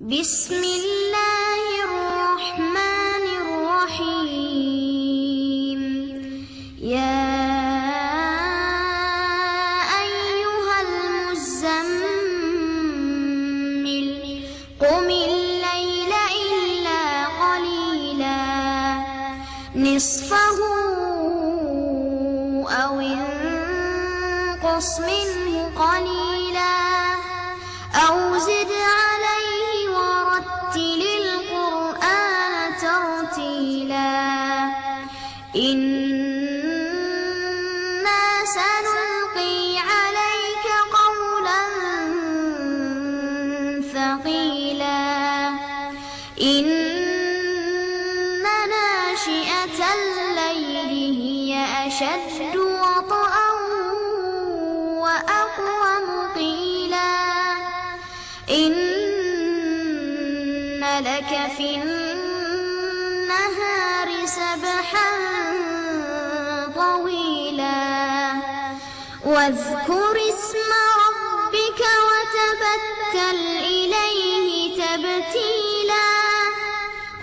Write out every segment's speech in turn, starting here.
بسم الله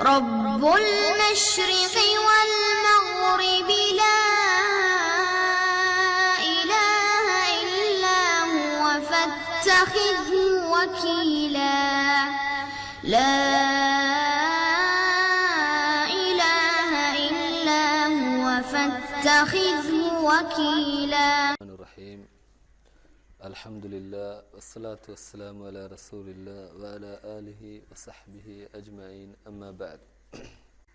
رب المشرق والمغرب لا إله إلا هو فاتخذه وكيلا. لا الحمد لله والصلاة والسلام على رسول الله وعلى آله وصحبه أجمعين أما بعد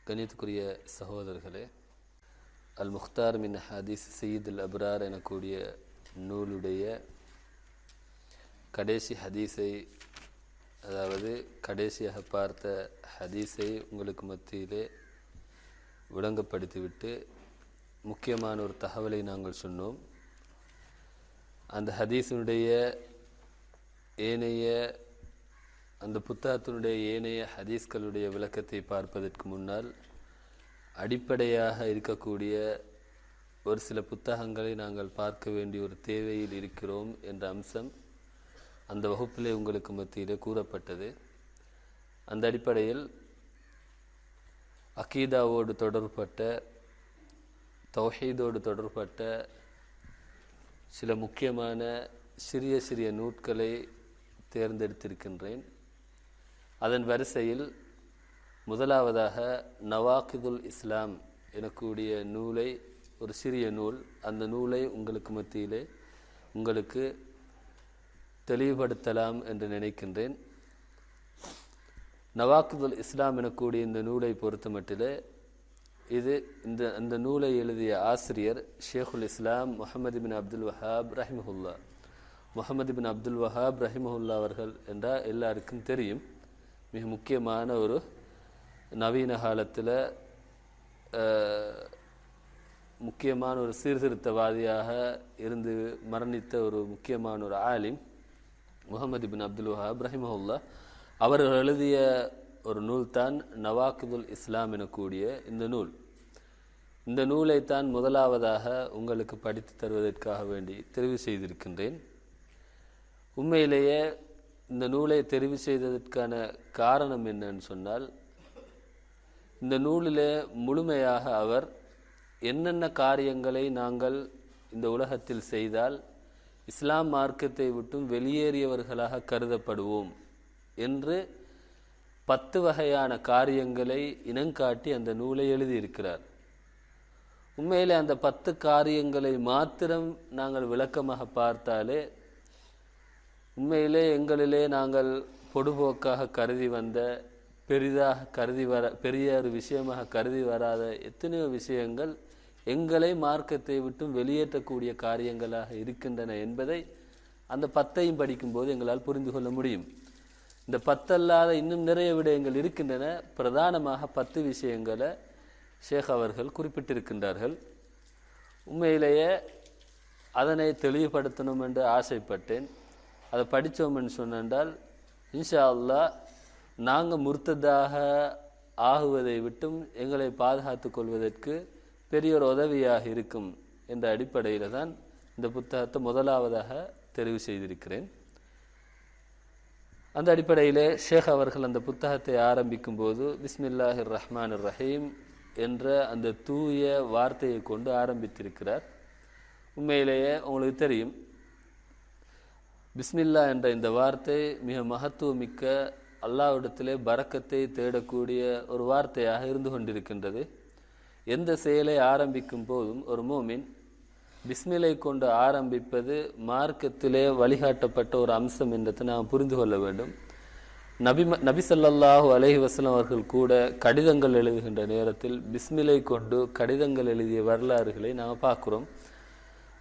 கணித்துக்குரிய சகோதரர்களே அல் முக்தார் மின் ஹதீஸ் சயீத் அல் அப்ரார் எனக்கூடிய நூலுடைய கடைசி ஹதீஸை அதாவது கடைசியாக பார்த்த ஹதீஸை உங்களுக்கு மத்தியிலே விளங்கப்படுத்திவிட்டு முக்கியமான ஒரு தகவலை நாங்கள் சொன்னோம் அந்த ஹதீஸினுடைய ஏனைய அந்த புத்தகத்தினுடைய ஏனைய ஹதீஸ்களுடைய விளக்கத்தை பார்ப்பதற்கு முன்னால் அடிப்படையாக இருக்கக்கூடிய ஒரு சில புத்தகங்களை நாங்கள் பார்க்க வேண்டிய ஒரு தேவையில் இருக்கிறோம் என்ற அம்சம் அந்த வகுப்பிலே உங்களுக்கு மத்தியில் கூறப்பட்டது. அந்த அடிப்படையில் அகீதாவோடு தொடர்பட்ட தௌஹீதோடு தொடர்பட்ட சில முக்கியமான சிறிய சிறிய நூட்களை தேர்ந்தெடுத்திருக்கின்றேன். அதன் வரிசையில் முதலாவதாக நவாக்கிதுல் இஸ்லாம் எனக்கூடிய நூலை ஒரு சிறிய நூல். அந்த நூலை உங்களுக்கு மத்தியிலே உங்களுக்கு தெளிவுபடுத்தலாம் என்று நினைக்கின்றேன். நவாக்குதுல் இஸ்லாம் எனக்கூடிய இந்த நூலை பொறுத்தமட்டிலே இது இந்த அந்த நூலை எழுதிய ஆசிரியர் ஷேகுல் இஸ்லாம் முகமது பின் அப்துல் வஹாப் ரஹிமஹுல்லா. முகமது பின் அப்துல் வஹாப் ரஹிமஹுல்லா அவர்கள் என்றால் எல்லாருக்கும் தெரியும். மிக முக்கியமான ஒரு நவீன காலத்தில் முக்கியமான ஒரு சீர்திருத்தவாதியாக இருந்து மரணித்த ஒரு முக்கியமான ஒரு ஆலிம் முகமது பின் அப்துல் வஹாப் ரஹிமஹுல்லா. அவர்கள் எழுதிய ஒரு நூல் தான் இஸ்லாம் எனக்கூடிய இந்த நூல். இந்த நூலைத்தான் முதலாவதாக உங்களுக்கு படித்து தருவதற்காக வேண்டி தெரிவு செய்திருக்கின்றேன். உண்மையிலேயே இந்த நூலை தெரிவு செய்ததற்கான காரணம் என்னன்னு சொன்னால் இந்த நூலிலே முழுமையாக அவர் என்னென்ன காரியங்களை நாங்கள் இந்த உலகத்தில் செய்தால் இஸ்லாம் மார்க்கத்தை விட்டும் வெளியேறியவர்களாக கருதப்படுவோம் என்று பத்து வகையான காரியங்களை இனங்காட்டி அந்த நூலை எழுதியிருக்கிறார். உண்மையிலே அந்த பத்து காரியங்களை மாத்திரம் நாங்கள் விளக்கமாக பார்த்தாலே உண்மையிலே எங்களிலே நாங்கள் பொடுபோக்காக கருதி வந்த பெரிதாக கருதி வர பெரிய ஒரு விஷயமாக கருதி வராத எத்தனையோ விஷயங்கள் எங்களை மார்க்கத்தை விட்டும் வெளியேற்றக்கூடிய காரியங்களாக இருக்கின்றன என்பதை அந்த பத்தையும் படிக்கும்போது எங்களால் புரிந்து கொள்ள முடியும். இந்த பத்தல்லாத இன்னும் நிறைய விடயங்கள் இருக்கின்றன. பிரதானமாக பத்து விஷயங்களை ஷேக் அவர்கள் குறிப்பிட்டிருக்கின்றார்கள். உண்மையிலேயே அதனை தெளிவுபடுத்தணும் என்று ஆசைப்பட்டேன். அதை படித்தோம்னு சொன்னால் இன்ஷா அல்லா நாங்கள் முர்த்ததாக ஆகுவதை விட்டும் எங்களை பாதுகாத்து கொள்வதற்கு பெரியொரு உதவியாக இருக்கும் என்ற அடிப்படையில் தான் இந்த புத்தகத்தை முதலாவதாக தெரிவு செய்திருக்கிறேன். அந்த அடிப்படையிலே ஷேக் அவர்கள் அந்த புத்தகத்தை ஆரம்பிக்கும் போது பிஸ்மில்லாஹிர் ரஹ்மான் ரஹீம் என்ற அந்த தூய வார்த்தையை கொண்டு ஆரம்பித்திருக்கிறார். உண்மையிலேயே உங்களுக்கு தெரியும் பிஸ்மில்லா என்ற இந்த வார்த்தை மிக மகத்துவமிக்க அல்லாவிடத்திலே பறக்கத்தை தேடக்கூடிய ஒரு வார்த்தையாக இருந்து கொண்டிருக்கின்றது. எந்த செயலை ஆரம்பிக்கும் போதும் ஒரு மோமின் பிஸ்மிலை கொண்டு ஆரம்பிப்பது மார்க்கத்திலே வழிகாட்டப்பட்ட ஒரு அம்சம் என்றதை நாம் புரிந்து கொள்ள வேண்டும். நபி நபி ஸல்லல்லாஹு அலைஹி அவர்கள் கூட கடிதங்கள் எழுதுகின்ற நேரத்தில் பிஸ்மிலை கொண்டு கடிதங்கள் எழுதிய வரலாறுகளை நாம் பார்க்குறோம்.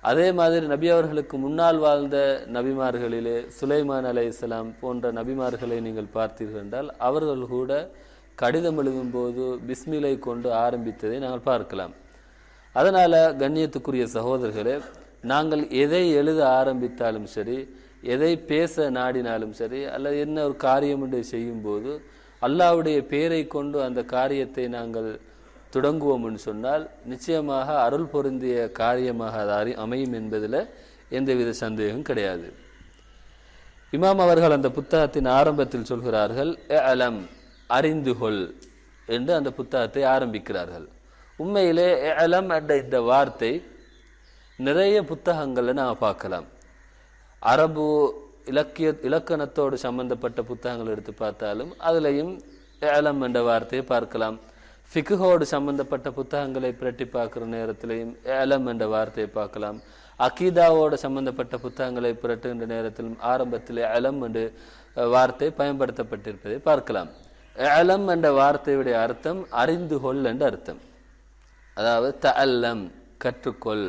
அதே மாதிரி நபி அவர்களுக்கு முன்னால் வாழ்ந்த நபிமார்களிலே சுலைமான் அலைஹிஸ்ஸலாம் போன்ற நபிமார்களை நீங்கள் பார்த்தீர்கள் என்றால் அவர்கள் கூட கடிதம் எழுதும்போது பிஸ்மிலை கொண்டு ஆரம்பித்ததை நாங்கள் பார்க்கலாம். அதனால் கண்ணியத்துக்குரிய சகோதரர்களே நாங்கள் எதை எழுத ஆரம்பித்தாலும் சரி எதை பேச நாடினாலும் சரி அல்லது என்ன ஒரு காரியம் என்று செய்யும்போது அல்லாவுடைய பேரை கொண்டு அந்த காரியத்தை நாங்கள் தொடங்குவோம்னு சொன்னால் நிச்சயமாக அருள் பொருந்திய காரியமாக அது அறி அமையும் என்பதில் எந்தவித சந்தேகம் கிடையாது. இமாம் அவர்கள் அந்த புத்தகத்தின் ஆரம்பத்தில் சொல்கிறார்கள் அலம் அறிந்து கொள் என்று அந்த புத்தகத்தை ஆரம்பிக்கிறார்கள். உண்மையிலே ஏலம் என்ற இந்த வார்த்தை நிறைய புத்தகங்களை நாம் பார்க்கலாம். அரபு இலக்கிய இலக்கணத்தோடு சம்பந்தப்பட்ட புத்தகங்கள் எடுத்து பார்த்தாலும் அதுலேயும் ஏலம் என்ற வார்த்தையை பார்க்கலாம். ஃபிகுஹோடு சம்பந்தப்பட்ட புத்தகங்களை பிரட்டி பார்க்குற நேரத்திலையும் ஏலம் என்ற வார்த்தையை பார்க்கலாம். அகீதாவோடு சம்பந்தப்பட்ட புத்தகங்களை புரட்டுகின்ற நேரத்திலும் ஆரம்பத்தில் அலம் என்று வார்த்தை பயன்படுத்தப்பட்டிருப்பதை பார்க்கலாம். அலம் என்ற வார்த்தையுடைய அர்த்தம் அறிந்து கொள் என்ற அர்த்தம். அதாவது தஅல்லம் கற்றுக்கொள்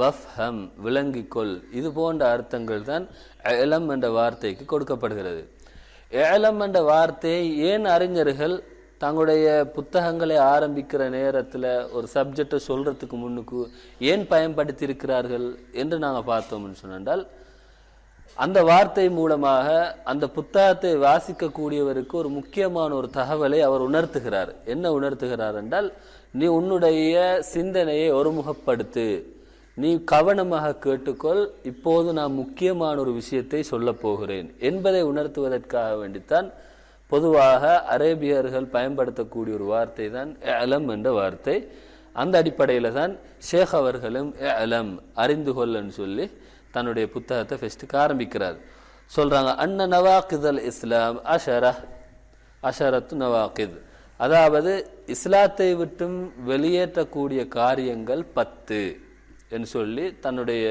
வஃப்ஹம் விளங்கிக்கொள் இது போன்ற அர்த்தங்கள் தான் ஏலம் என்ற வார்த்தைக்கு கொடுக்கப்படுகிறது. ஏலம் என்ற வார்த்தையை ஏன் அறிஞர்கள் தங்களுடைய புத்தகங்களை ஆரம்பிக்கிற நேரத்தில் ஒரு சப்ஜெக்டை சொல்கிறதுக்கு முன்னுக்கு ஏன் பயன்படுத்தி இருக்கிறார்கள் என்று நாங்கள் பார்த்தோம்னு சொன்னால் அந்த வார்த்தை மூலமாக அந்த புத்தகத்தை வாசிக்கக்கூடியவருக்கு ஒரு முக்கியமான ஒரு தகவலை அவர் உணர்த்துகிறார். என்ன உணர்த்துகிறார் என்றால் நீ உன்னுடைய சிந்தனையை ஒருமுகப்படுத்து. நீ கவனமாக கேட்டுக்கொள். இப்போது நான் முக்கியமான ஒரு விஷயத்தை சொல்லப் போகிறேன். என்பதை உணர்த்துவதற்காக வேண்டித்தான் பொதுவாக அரேபியர்கள் பயன்படுத்தக்கூடிய ஒரு வார்த்தை தான் அலம் என்ற வார்த்தை. அந்த அடிப்படையில் தான் ஷேக் அவர்களும் அலம் அறிந்து கொள்ளன்னு சொல்லி தன்னுடைய புத்தகத்தை ஃபெஸ்ட்டுக்கு ஆரம்பிக்கிறார். சொல்கிறாங்க அன்ன நவாக்கிதல் இஸ்லாம் அஷரா அஷரத்து நவாக்கித் அதாவது இஸ்லாத்தை விட்டும் வெளியேற்றக்கூடிய காரியங்கள் பத்து என்று சொல்லி தன்னுடைய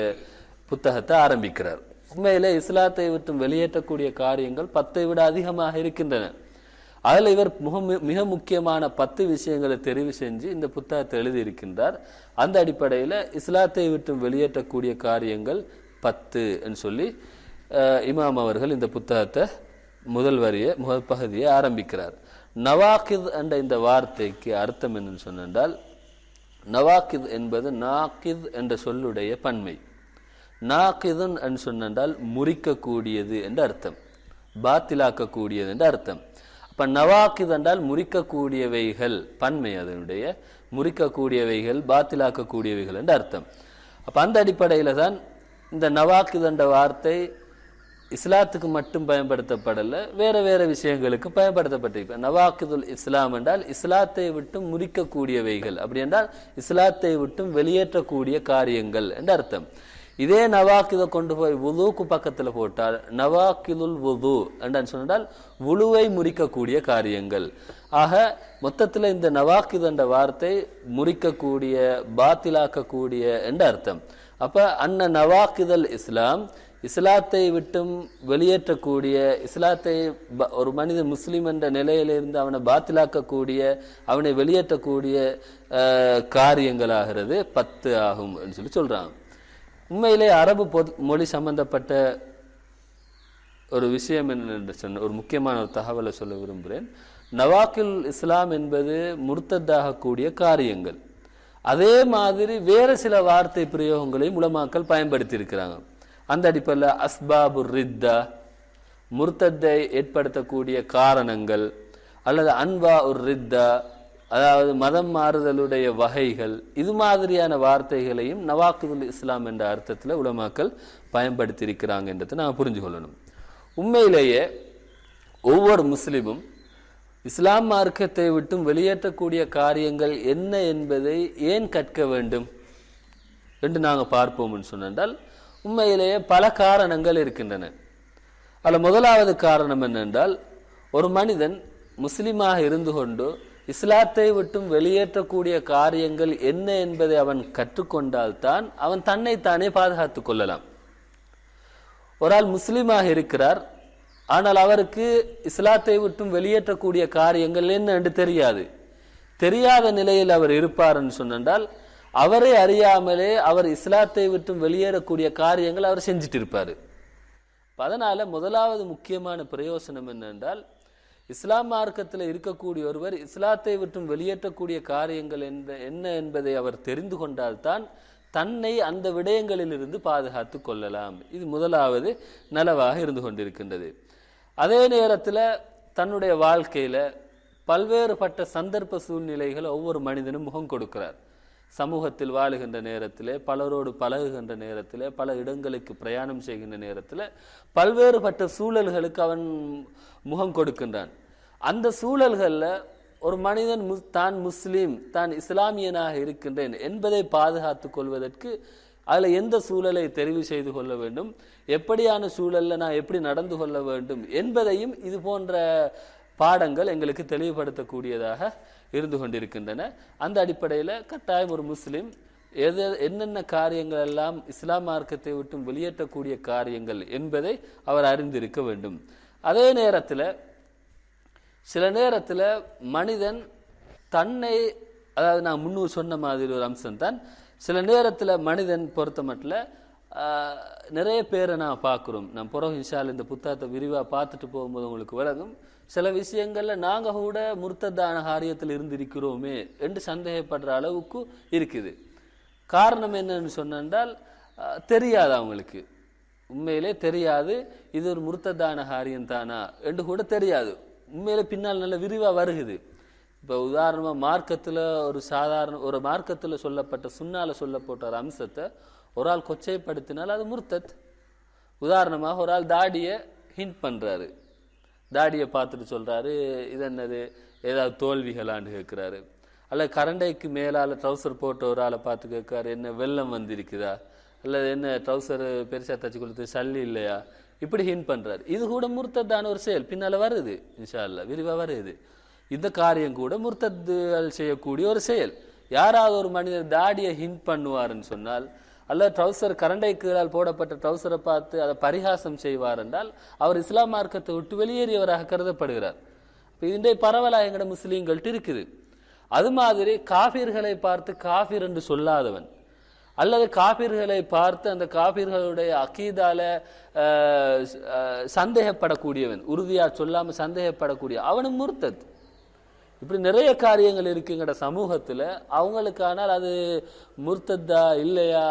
புத்தகத்தை ஆரம்பிக்கிறார். உண்மையிலே இஸ்லாத்தை விட்டும் வெளியேற்றக்கூடிய காரியங்கள் பத்தை விட அதிகமாக இருக்கின்றன. அதில் இவர் மிக மிக முக்கியமான பத்து விஷயங்களை தெரிவு செஞ்சு இந்த புத்தகத்தை எழுதியிருக்கின்றார். அந்த அடிப்படையில் இஸ்லாத்தை விட்டும் வெளியேற்றக்கூடிய காரியங்கள் பத்து என்று சொல்லி இமாம் அவர்கள் இந்த புத்தகத்தை முதல் வரியை முதல் பகுதியை ஆரம்பிக்கிறார். நவாக்கித் என்ற இந்த வார்த்தைக்கு அர்த்தம் என்னன்னு சொன்னால் நவாக்கித் என்பது நாக்கித் என்ற சொல்லுடைய பன்மை. நாக்கிதுன் என்று சொன்னால் முறிக்கக்கூடியது என்று அர்த்தம். பாத்திலாக்கக்கூடியது என்று அர்த்தம். அப்போ நவாக்கித் என்றால் முறிக்கக்கூடியவைகள் பன்மை அதனுடைய முறிக்கக்கூடியவைகள் பாத்திலாக்கக்கூடியவைகள் என்ற அர்த்தம். அப்போ அந்த அடிப்படையில் தான் இந்த நவாக்கித் என்ற வார்த்தை இஸ்லாத்துக்கு மட்டும் பயன்படுத்தப்படலை வேறு வேறு விஷயங்களுக்கு பயன்படுத்தப்பட்டிருக்கு. நவாக்கிதுல் இஸ்லாம் என்றால் இஸ்லாத்தை விட்டும் முறிக்கக்கூடியவைகள். அப்படி என்றால் இஸ்லாத்தை விட்டும் வெளியேற்றக்கூடிய காரியங்கள் என்று அர்த்தம். இதே நவாக்கிதை கொண்டு போய் வுதுக்கு பக்கத்தில் போட்டால் நவாக்கிதுல் உது என்றான்னு சொன்னால் உழுவை முறிக்கக்கூடிய காரியங்கள். ஆக மொத்தத்தில் இந்த நவாக்கித் என்ற வார்த்தை முறிக்கக்கூடிய பாத்திலாக்கக்கூடிய என்று அர்த்தம். அப்போ அன்ன நவாக்குதல் இஸ்லாம் இஸ்லாத்தை விட்டும் வெளியேற்றக்கூடிய இஸ்லாத்தை ஒரு மனிதன் முஸ்லீம் என்ற நிலையிலிருந்து அவனை பாத்திலாக்கக்கூடிய அவனை வெளியேற்றக்கூடிய காரியங்களாகிறது. பத்து ஆகும் அப்படின்னு சொல்லி சொல்கிறான் உண்மையிலே அரபு பொது மொழி சம்பந்தப்பட்ட ஒரு விஷயம் என்ன சொன்ன ஒரு முக்கியமான ஒரு தகவலை சொல்ல விரும்புகிறேன். நவாக்கில் இஸ்லாம் என்பது முர்த்ததாகக்கூடிய காரியங்கள். அதே மாதிரி வேறு சில வார்த்தை பிரயோகங்களையும் உலமாக்கள் பயன்படுத்தி இருக்கிறாங்க அந்த அடிப்படையில் அஸ்பாபு ரித்தா முர்த்தத்தை ஏற்படுத்தக்கூடிய காரணங்கள் அல்லது அன்பா உர் ரித்தா அதாவது மதம் மாறுதலுடைய வகைகள் இது மாதிரியான வார்த்தைகளையும் நவாக்குதுல் இஸ்லாம் என்ற அர்த்தத்தில் உலமாக்கள் பயன்படுத்தி இருக்கிறாங்க என்றதை நாம் புரிஞ்சு கொள்ளணும் உண்மையிலேயே ஒவ்வொரு முஸ்லீமும் இஸ்லாம் மார்க்கத்தை விட்டும் வெளியேற்றக்கூடிய காரியங்கள் என்ன என்பதை ஏன் கற்க வேண்டும்? என்று நாங்கள் பார்ப்போம்னு சொன்னால் உண்மையிலேயே பல காரணங்கள் இருக்கின்றன. அதில் முதலாவது காரணம் என்னென்றால் ஒரு மனிதன் முஸ்லீமாக இருந்து கொண்டு இஸ்லாத்தை விட்டும் வெளியேற்றக்கூடிய காரியங்கள் என்ன என்பதை அவன் கற்றுக்கொண்டால்தான் அவன் தன்னைத்தானே பாதுகாத்து கொள்ளலாம். ஒரு ஆள் முஸ்லீமாக இருக்கிறார் ஆனால் அவருக்கு இஸ்லாத்தை விட்டும் வெளியேற்றக்கூடிய காரியங்கள் என்ன என்று தெரியாது. தெரியாத நிலையில் அவர் இருப்பார்னு சொன்னால் அவரை அறியாமலே அவர் இஸ்லாத்தை விட்டும் வெளியேறக்கூடிய காரியங்கள் அவர் செஞ்சுட்டு இருப்பார் அதனால் முதலாவது முக்கியமான பிரயோசனம் என்னென்றால் இஸ்லாம் மார்க்கத்தில் இருக்கக்கூடிய ஒருவர் இஸ்லாத்தை விட்டும் வெளியேற்றக்கூடிய காரியங்கள் என்ற என்ன என்பதை அவர் தெரிந்து கொண்டால்தான் தன்னை அந்த விடயங்களிலிருந்து பாதுகாத்து கொள்ளலாம். இது முதலாவது நலவாக இருந்து கொண்டிருக்கின்றது. அதே நேரத்தில் தன்னுடைய வாழ்க்கையில் பல்வேறுபட்ட சந்தர்ப்ப சூழ்நிலைகளை ஒவ்வொரு மனிதனும் முகம் கொடுக்கிறார். சமூகத்தில் வாழுகின்ற நேரத்திலே பலரோடு பழகுகின்ற நேரத்திலே பல இடங்களுக்கு பிரயாணம் செய்கின்ற நேரத்தில் பல்வேறுபட்ட சூழல்களுக்கு அவன் முகம் கொடுக்கின்றான். அந்த சூழல்களில் ஒரு மனிதன் முஸ் தான் முஸ்லீம் தான் இஸ்லாமியனாக இருக்கின்றேன் என்பதை பாதுகாத்துக் கொள்வதற்கு அதில் எந்த சூழலை தெரிவு செய்து கொள்ள வேண்டும்? எப்படியான சூழலில் நான் எப்படி நடந்து கொள்ள வேண்டும் என்பதையும் இது போன்ற பாடங்கள் எங்களுக்கு தெளிவுபடுத்தக்கூடியதாக இருந்து கொண்டிருக்கின்றன. அந்த அடிப்படையில் கட்டாயம் ஒரு முஸ்லீம் எது என்னென்ன காரியங்கள் எல்லாம் இஸ்லாம் மார்க்கத்தை விட்டும் வெளியேற்றக்கூடிய காரியங்கள் என்பதை அவர் அறிந்திருக்க வேண்டும். அதே நேரத்தில் சில நேரத்தில் மனிதன் தன்னை அதாவது நான் முன்னூறு சொன்ன மாதிரி ஒரு அம்சம் தான் சில நேரத்தில் மனிதன் பொறுத்த மட்டில் நிறைய பேரை நான் பார்க்குறோம். நான் புறம் இன்ஷால் இந்த புத்தகத்தை விரிவாக பார்த்துட்டு போகும்போது உங்களுக்கு விளங்கும். சில விஷயங்களில் நாங்கள் கூட முர்த்ததான காரியத்தில் இருந்திருக்கிறோமே என்று சந்தேகப்படுற அளவுக்கு இருக்குது. காரணம் என்னன்னு சொன்னால் தெரியாது அவங்களுக்கு. உண்மையிலே தெரியாது இது ஒரு முர்த்ததான காரியம் தானா என்று கூட தெரியாது. உண்மையிலே பின்னால் நல்ல விரிவாக வருகுது. இப்போ உதாரணமாக மார்க்கத்தில் ஒரு சாதாரண ஒரு மார்க்கத்தில் சொல்லப்பட்ட சுண்ணால சொல்லப்பட்ட ஒரு அம்சத்தை ஒரு ஆள் கொச்சைப்படுத்தினால் அது முர்த்தத். உதாரணமாக ஒரு ஆள் தாடியை ஹிண்ட் பண்ணுறாரு தாடியை பார்த்துட்டு சொல்கிறாரு இது என்னது? ஏதாவது தோல்விகளான்னு கேட்குறாரு அல்ல கரண்டைக்கு மேலால் ட்ரௌசர் போட்ட ஒரு ஆளை பார்த்து கேட்காரு என்ன வெள்ளம் வந்திருக்குதா? அல்லது என்ன ட்ரௌசர் பெருசாக தச்சு கொடுத்து சல்லி இல்லையா? இப்படி ஹிண்ட் பண்ணுறாரு இது கூட முர்த்தத்தான ஒரு செயல். பின்னால் வருது இன்ஷா அல்லா விரிவாக வருது. இந்த காரியம் கூட முர்த்தத்துகள் செய்யக்கூடிய ஒரு செயல். யாராவது ஒரு மனிதர் தாடியை ஹிண்ட் பண்ணுவாருன்னு சொன்னால் அல்ல ட்ரௌசர் கரண்டை கீழால் போடப்பட்ட ட்ரௌசரை பார்த்து அதை பரிகாசம் செய்வார் என்றால் அவர் இஸ்லாம் மார்க்கத்தை விட்டு வெளியேறியவராக கருதப்படுகிறார். இப்போ இதே பரவலாக எங்கட முஸ்லீம்கள்ட்ட இருக்குது. அது மாதிரி காபிர்களை பார்த்து காபிர் என்று சொல்லாதவன் அல்லது காபிர்களை பார்த்து அந்த காபிர்களுடைய அக்கீதால சந்தேகப்படக்கூடியவன் உறுதியாக சொல்லாமல் சந்தேகப்படக்கூடிய அவனும் முர்த்தத். இப்படி நிறைய காரியங்கள் இருக்குங்கிற சமூகத்தில். அவங்களுக்கானால் அது முர்த்தத்தா இல்லையா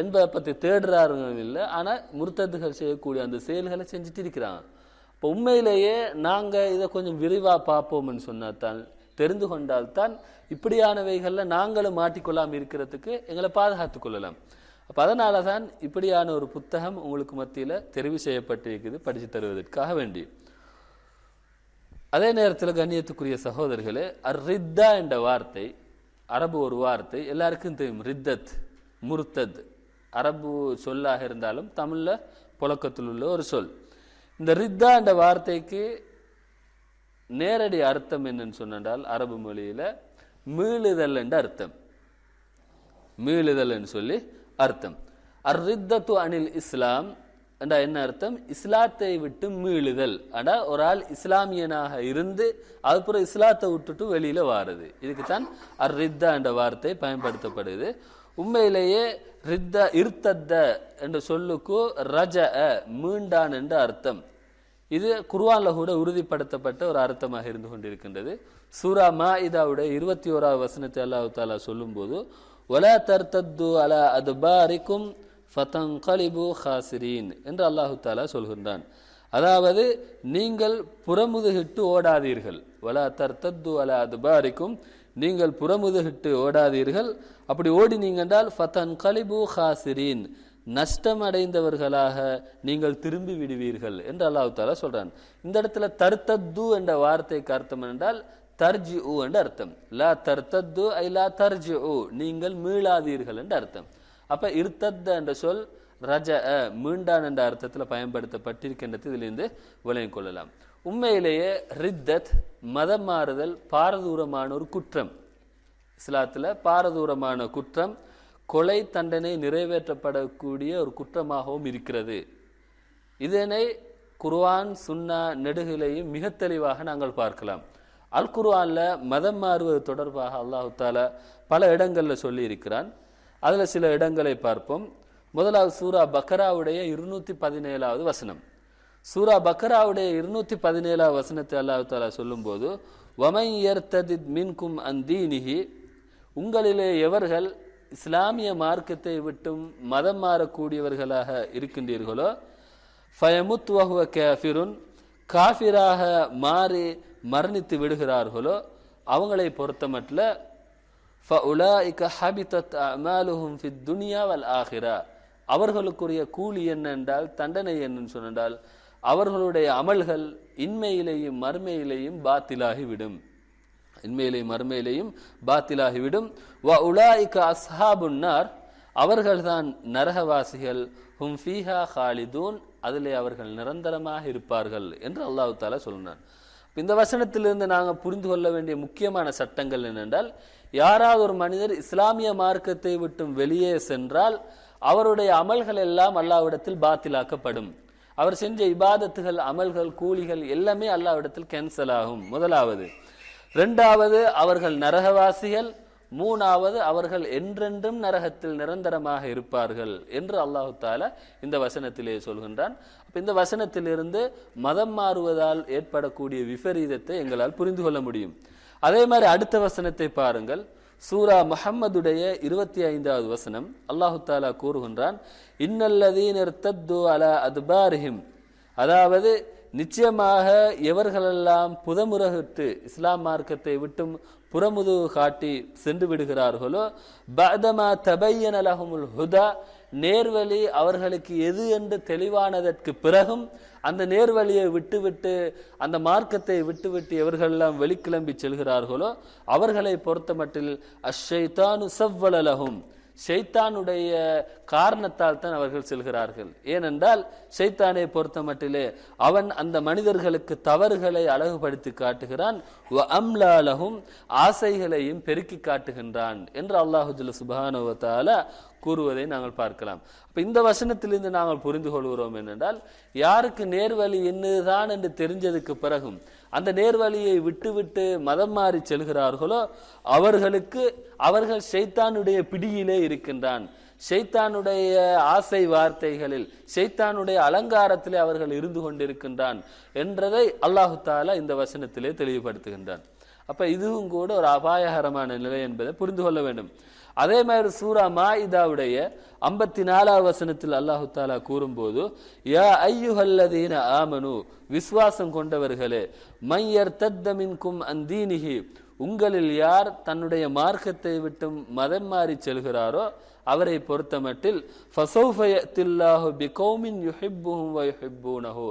என்பதை பற்றி தேடுறாருங்க இல்லை. ஆனால் முர்த்தத்துகள் செய்யக்கூடிய அந்த செயல்களை செஞ்சுட்டு இருக்கிறாங்க இப்போ உண்மையிலேயே நாங்கள் இதை கொஞ்சம் விரிவாக பார்ப்போம்னு சொன்னால்தான் தெரிந்து கொண்டால்தான் இப்படியானவைகளில் நாங்களும் மாட்டிக்கொள்ளாமல் இருக்கிறதுக்கு எங்களை பாதுகாத்து கொள்ளலாம். அப்போ அதனால தான் இப்படியான ஒரு புத்தகம் உங்களுக்கு மத்தியில் தெரிவு செய்யப்பட்டிருக்குது படித்து தருவதற்காக வேண்டி. அதே நேரத்தில் கண்ணியத்துக்குரிய சகோதரர்களே அர்ரித்தா என்ற வார்த்தை அரபு ஒரு வார்த்தை எல்லாருக்கும் தெரியும். ரித்தத் முர்த்தத். அரபு சொல்லாக இருந்தாலும் தமிழில் புழக்கத்தில் உள்ள ஒரு சொல். இந்த ரித்தா என்ற வார்த்தைக்கு நேரடி அர்த்தம் என்னன்னு சொன்னால் அரபு மொழியில் மீளுதல் என்ற அர்த்தம். மீளுதல் என்று சொல்லி அர்த்தம். அர்ரித்தத்து அனில் இஸ்லாம் என்றா என்ன அர்த்தம்? இஸ்லாத்தை விட்டு மீளுதல். அடா ஒரு ஆள் இஸ்லாமியனாக இருந்து அதுக்கப்புறம் இஸ்லாத்தை விட்டுட்டு வெளியில் வாருது. இதுக்கு தான் அர் ரித்தா என்ற வார்த்தை பயன்படுத்தப்படுது. உண்மையிலேயே ரித்த இருத்தத்த என்ற சொல்லுக்கு ரஜ மீண்டான் என்ற அர்த்தம். இது குர்ஆன்ல கூட உறுதிப்படுத்தப்பட்ட ஒரு அர்த்தமாக இருந்து கொண்டிருக்கின்றது. சூரா மாஇதாவுடைய இருபத்தி ஓராவது வசனத்தை அல்லாஹ் தாலா சொல்லும்போது ஒலா தர்த்தத்து அலா அதுபாரிக்கும் ஃபதங்கலிபு ஹாசிரீன் என்று அல்லாஹு தாலா சொல்கின்றான். அதாவது நீங்கள் புறமுதுகிட்டு ஓடாதீர்கள். வலா தர்த்தத்து அலா துபாரிக்கும் நீங்கள் புறமுதுகிட்டு ஓடாதீர்கள். அப்படி ஓடினீங்க என்றால் ஃபதன் கலிபு ஹாசிரீன் நஷ்டமடைந்தவர்களாக நீங்கள் திரும்பி விடுவீர்கள் என்று அல்லாஹ் தாலா சொல்கிறான் இந்த இடத்துல தர்த்தத்து என்ற வார்த்தைக்கு அர்த்தம் என்றால் தர்ஜி உ என்று அர்த்தம். லா தர்த்தத்து ஐ லா தர்ஜி உ நீங்கள் மீளாதீர்கள் என்று அர்த்தம். அப்ப இருத்தத்த என்ற சொல் ரஜ மீண்டான் என்ற அர்த்தத்தில் பயன்படுத்தப்பட்டிருக்கின்றது. இதிலிருந்து விளங்கிக் கொள்ளலாம். உண்மையிலேயே ரித்தத் மதம் மாறுதல் பாரதூரமான ஒரு குற்றம். இஸ்லாத்தில் பாரதூரமான குற்றம் கொலை தண்டனை நிறைவேற்றப்படக்கூடிய ஒரு குற்றமாகவும் இருக்கிறது. இதனை குர்வான் சுன்னா நெடுகிலையும் மிக தெளிவாக நாங்கள் பார்க்கலாம். அல் குர்வானில் மதம் மாறுவது தொடர்பாக அல்லாஹு தாலா பல இடங்களில் சொல்லி இருக்கிறான் அதில் சில இடங்களை பார்ப்போம். முதலாவது சூரா பக்கராவுடைய இருநூற்றி பதினேழாவது வசனம். சூரா பக்கராவுடைய இருநூற்றி பதினேழாவது வசனத்தை அல்லாஹு தாலா சொல்லும்போது வமையர்த்ததித் மின்கும் அந்தீனிகி உங்களிலே எவர்கள் இஸ்லாமிய மார்க்கத்தை விட்டும் மதம் மாறக்கூடியவர்களாக இருக்கின்றீர்களோ ஃபயமுத் வஹுவ கேஃபிருன் காஃபிராக மாறி மரணித்து விடுகிறார்களோ அவங்களை பொறுத்தமட்டில் ஃபஉலாய்க ஹபிதத் அமாலுஹும் ஃபித் துனியா வல் அவர்களுக்குரிய கூலி என்னென்றால் தண்டனை என்னன்னு சொன்னால் அவர்களுடைய அமல்கள் இன்மையிலேயும் மர்மையிலேயும் பாத்திலாகிவிடும். இன்மையிலேயும் மர்மையிலேயும் பாத்திலாகிவிடும். வ உலாய்க அஸ்ஹாபுன்னார் அவர்கள்தான் நரகவாசிகள். ஹும் ஃபீஹா ஹாலிதூன் அதிலே அவர்கள் நிரந்தரமாக இருப்பார்கள் என்று அல்லாஹு தாலா சொல்லினான் இந்த வசனத்திலிருந்து நாங்கள் புரிந்து கொள்ள வேண்டிய முக்கியமான சட்டங்கள் என்னென்றால் யாராவது ஒரு மனிதர் இஸ்லாமிய மார்க்கத்தை விட்டும் வெளியே சென்றால் அவருடைய அமல்கள் எல்லாம் அல்லாவிடத்தில் பாத்திலாக்கப்படும். அவர் செஞ்ச இபாதத்துகள் அமல்கள் கூலிகள் எல்லாமே அல்லாவிடத்தில் கேன்சல் ஆகும். முதலாவது. ரெண்டாவது அவர்கள் நரகவாசிகள். மூணாவது அவர்கள் என்றென்றும் நரகத்தில் நிரந்தரமாக இருப்பார்கள் என்று அல்லாஹு தால இந்த வசனத்திலே சொல்கின்றான். அப்போ இந்த வசனத்திலிருந்து மதம் மாறுவதால் ஏற்படக்கூடிய விபரீதத்தை எங்களால் புரிந்து கொள்ள முடியும். அதே மாதிரி அடுத்த வசனத்தை பாருங்கள். சூரா முஹம்மதுடைய இருபத்தி ஐந்தாவது வசனம். அல்லாஹு தாலா கூறுகின்றான் இன்னல்லதீனர் தத்து அலா அதுபாரிஹிம். அதாவது நிச்சயமாக எவர்களெல்லாம் புதமுறகிட்டு இஸ்லாம் மார்க்கத்தை விட்டும் புறமுது காட்டி சென்று விடுகிறார்களோ பதமா தபையன் லஹுமுல் ஹுதா நேர்வழி அவர்களுக்கு எது என்று தெளிவானதற்கு பிறகும் அந்த நேர்வழியை விட்டுவிட்டு அந்த மார்க்கத்தை விட்டுவிட்டு எவர்களெல்லாம் வெளிக்கிளம்பி செல்கிறார்களோ அவர்களை பொறுத்தமட்டில் அஷைத்தானு செவ்வளலகும் ஷைத்தானுடைய காரணத்தால் தான் அவர்கள் செல்கிறார்கள். ஏனென்றால் ஷைத்தானை பொறுத்த மட்டிலே அவன் அந்த மனிதர்களுக்கு தவறுகளை அழகுபடுத்தி காட்டுகிறான். அம்லாலகும் ஆசைகளையும் பெருக்கி காட்டுகின்றான் என்று அல்லாஹுஜுல்ல சுபானுவத்தால கூறுவதை நாங்கள் பார்க்கலாம். அப்போ இந்த வசனத்திலிருந்து நாங்கள் புரிந்து கொள்கிறோம் என்னென்றால் யாருக்கு நேர்வழி என்னதுதான் என்று தெரிஞ்சதுக்கு பிறகும் அந்த நேர்வழியை விட்டுவிட்டு மதம் மாறி செல்கிறார்களோ அவர்களுக்கு அவர்கள் ஷைத்தானுடைய பிடியிலே இருக்கின்றான். ஷைத்தானுடைய ஆசை வார்த்தைகளில் ஷைத்தானுடைய அலங்காரத்திலே அவர்கள் இருந்து கொண்டிருக்கின்றான் என்றதை அல்லாஹு தாலா இந்த வசனத்திலே தெளிவுபடுத்துகின்றான். அப்போ இதுவும் கூட ஒரு அபாயகரமான நிலை என்பதை புரிந்து கொள்ள வேண்டும். அதே மாதிரி சூரா மாயிதாவுடைய ஐம்பத்தி நாலாவது வசனத்தில் அல்லாஹு தாலா கூறும்போது யா ஐயுஹல்லதீன ஆமனு விசுவாசம் கொண்டவர்களே மையர் தத்தமின்கும் அந்தீனிகி உங்களில் யார் தன்னுடைய மார்க்கத்தை விட்டும் மதம் மாறி செல்கிறாரோ அவரை பொறுத்தமட்டில் ஃபசௌஃபயத்தில்லாஹு பிகௌமின் யுஹிப்புஹும் வ யுஹிப்பூனஹு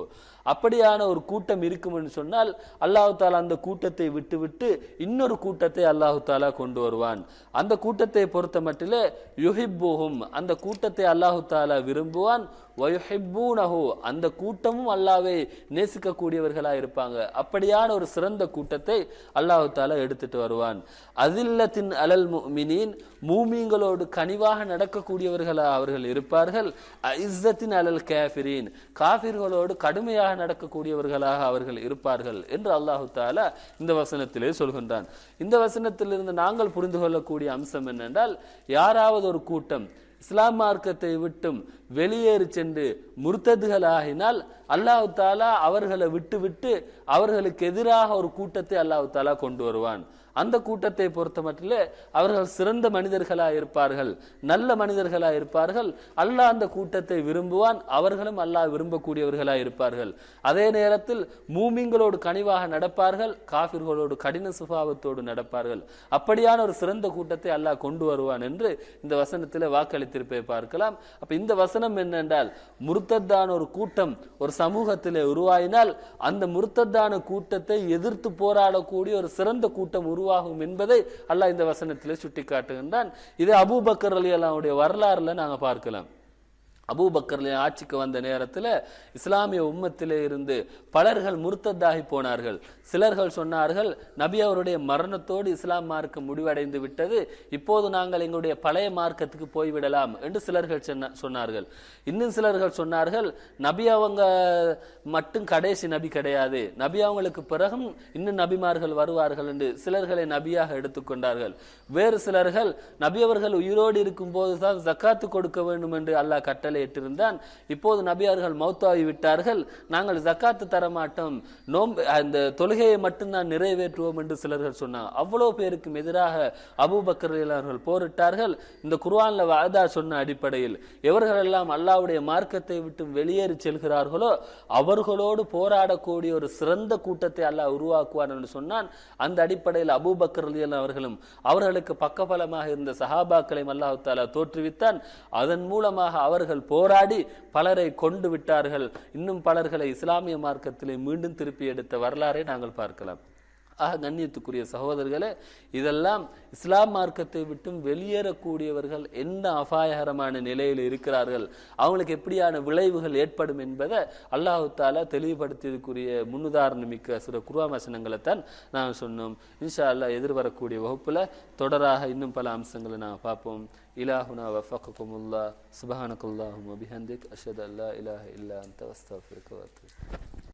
அப்படியான ஒரு கூட்டம் இருக்கும்னு சொன்னால் அல்லாஹு தாலா அந்த கூட்டத்தை விட்டுவிட்டு இன்னொரு கூட்டத்தை அல்லாஹு தாலா கொண்டு வருவான். அந்த கூட்டத்தை பொறுத்த மட்டிலே யுஹிப்புஹும் அந்த கூட்டத்தை அல்லாஹு தாலா விரும்புவான். வயுஹிப்பூனஹு அந்த கூட்டமும் அல்லாவே நேசிக்கக்கூடியவர்களாக இருப்பாங்க. அப்படியான ஒரு சிறந்த கூட்டத்தை அல்லாஹு தாலா எடுத்துட்டு வருவான். அதில்லத்தின் அலல் மினின் மூமீங்களோடு கனிவாக நடக்கக்கூடியவர்களாக அவர்கள் இருப்பார்கள். இஸ்ஸத்தின் அலல் கேஃபிரின் காஃபிர்களோடு கடுமையாக நடக்கக்கூடியவர்களாக அவர்கள் இருப்பார்கள் என்று அல்லாஹு தாலா இந்த வசனத்திலே சொல்கின்றான். இந்த வசனத்திலிருந்து நாங்கள் புரிந்து கொள்ளக்கூடிய அம்சம் என்னென்றால் யாராவது ஒரு கூட்டம் இஸ்லாம் மார்க்கத்தை விட்டும் வெளியேறி சென்று முர்த்ததுகளாகினால் அல்லாஹு தாலா அவர்களை விட்டு விட்டு அவர்களுக்கு எதிராக ஒரு கூட்டத்தை அல்லாஹு தாலா கொண்டு வருவான். அந்த கூட்டத்தை பொறுத்த மட்டில் அவர்கள் சிறந்த மனிதர்களா இருப்பார்கள் நல்ல மனிதர்களா இருப்பார்கள் அல்லாஹ் அந்த கூட்டத்தை விரும்புவான் அவர்களும் அல்லாஹ் விரும்பக்கூடியவர்களா இருப்பார்கள் அதே நேரத்தில் மூமிங்களோடு கனிவாக நடப்பார்கள் காபிர்களோடு கடின சுபாவத்தோடு நடப்பார்கள். அப்படியான ஒரு சிறந்த கூட்டத்தை அல்லாஹ் கொண்டு வருவான் என்று இந்த வசனத்தில் வாக்களித்திருப்பை பார்க்கலாம். அப்ப இந்த வசனம் என்னென்றால் முருத்தத்தான ஒரு கூட்டம் ஒரு சமூகத்திலே உருவாயினால் அந்த முருத்தத்தான கூட்டத்தை எதிர்த்து போராடக்கூடிய ஒரு சிறந்த கூட்டம் உருவாகும் என்பதை அல்லாஹ் இந்த வசனத்தில் சுட்டி காட்டுகின்றான் இது அபூபக்கர் அலி அல்லாவுடைய வரலாறுல நாங்க பார்க்கலாம். அபூபக்கர்ல ஆட்சிக்கு வந்த நேரத்தில் இஸ்லாமிய உம்மத்திலே இருந்து பலர்கள் முர்த்தத்தாகி போனார்கள். சிலர்கள் சொன்னார்கள் நபி அவருடைய மரணத்தோடு இஸ்லாம் மார்க்கம் முடிவடைந்து விட்டது. இப்போது நாங்கள் எங்களுடைய பழைய மார்க்கத்துக்கு போய்விடலாம் என்று சிலர்கள் சொன்ன- சொன்னார்கள். இன்னும் சிலர்கள் சொன்னார்கள் நபி அவங்க மட்டும் கடைசி நபி கிடையாது. நபி அவங்களுக்கு பிறகும் இன்னும் நபிமார்கள் வருவார்கள் என்று சிலர்களை நபியாக எடுத்துக்கொண்டார்கள். வேறு சிலர்கள் நபி அவர்கள் உயிரோடு இருக்கும் போதுதான் ஜக்காத்து கொடுக்க வேண்டும் என்று அல்லாஹ் கட்டளையிட்டிருந்தான் இப்போது நபி அவர்கள் மௌத்தாகி விட்டார்கள் நாங்கள் ஜக்காத்து தரமாட்டோம். அந்த தொழுகையை மட்டும்தான் நிறைவேற்றுவோம் என்று சிலர்கள் சொன்னாங்க. அவ்வளவு பேருக்கும் எதிராக அபூபக்கர் போரிட்டார்கள். இந்த குர்வானில் வாதா சொன்ன அடிப்படையில் எவர்களெல்லாம் அல்லாவுடைய மார்க்கத்தை விட்டு வெளியேறி செல்கிறார்களோ அவர்களோடு போராடக்கூடிய ஒரு சிறந்த கூட்டத்தை அல்லாஹ் உருவாக்குவான் என்று சொன்னான். அந்த அடிப்படையில் அபூபக்கர் அவர்களும் அவர்களுக்கு பக்கபலமாக இருந்த சஹாபாக்களையும் அல்லாஹ் தாலா தோற்றுவித்தான். அதன் மூலமாக அவர்கள் போராடி பலரை கொண்டு விட்டார்கள். இன்னும் பலர்களை இஸ்லாமிய மார்க்கத்திலே மீண்டும் திருப்பி எடுத்த வரலாறை நாங்கள் பார்க்கலாம். ஆக கண்ணியத்துக்குரிய சகோதரர்களே இதெல்லாம் இஸ்லாம் மார்க்கத்தை விட்டும் வெளியேறக்கூடியவர்கள் என்ன அபாயகரமான நிலையில் இருக்கிறார்கள் அவங்களுக்கு எப்படியான விளைவுகள் ஏற்படும் என்பதை அல்லாஹு தாலா தெளிவுபடுத்தியதுக்குரிய முன்னுதாரணம் மிக்க சில குருவாசனங்களை தான் நான் சொன்னோம். இன்ஷா அல்லா எதிர்வரக்கூடிய வகுப்புல தொடராக இன்னும் பல அம்சங்களை நான் பார்ப்போம். இலாஹுனா வஃபக்குமுல்லா சுபஹானகுல்லாஹும் அபிஹந்திக் அஷத் அல்லா இலாஹ இல்லா அந்த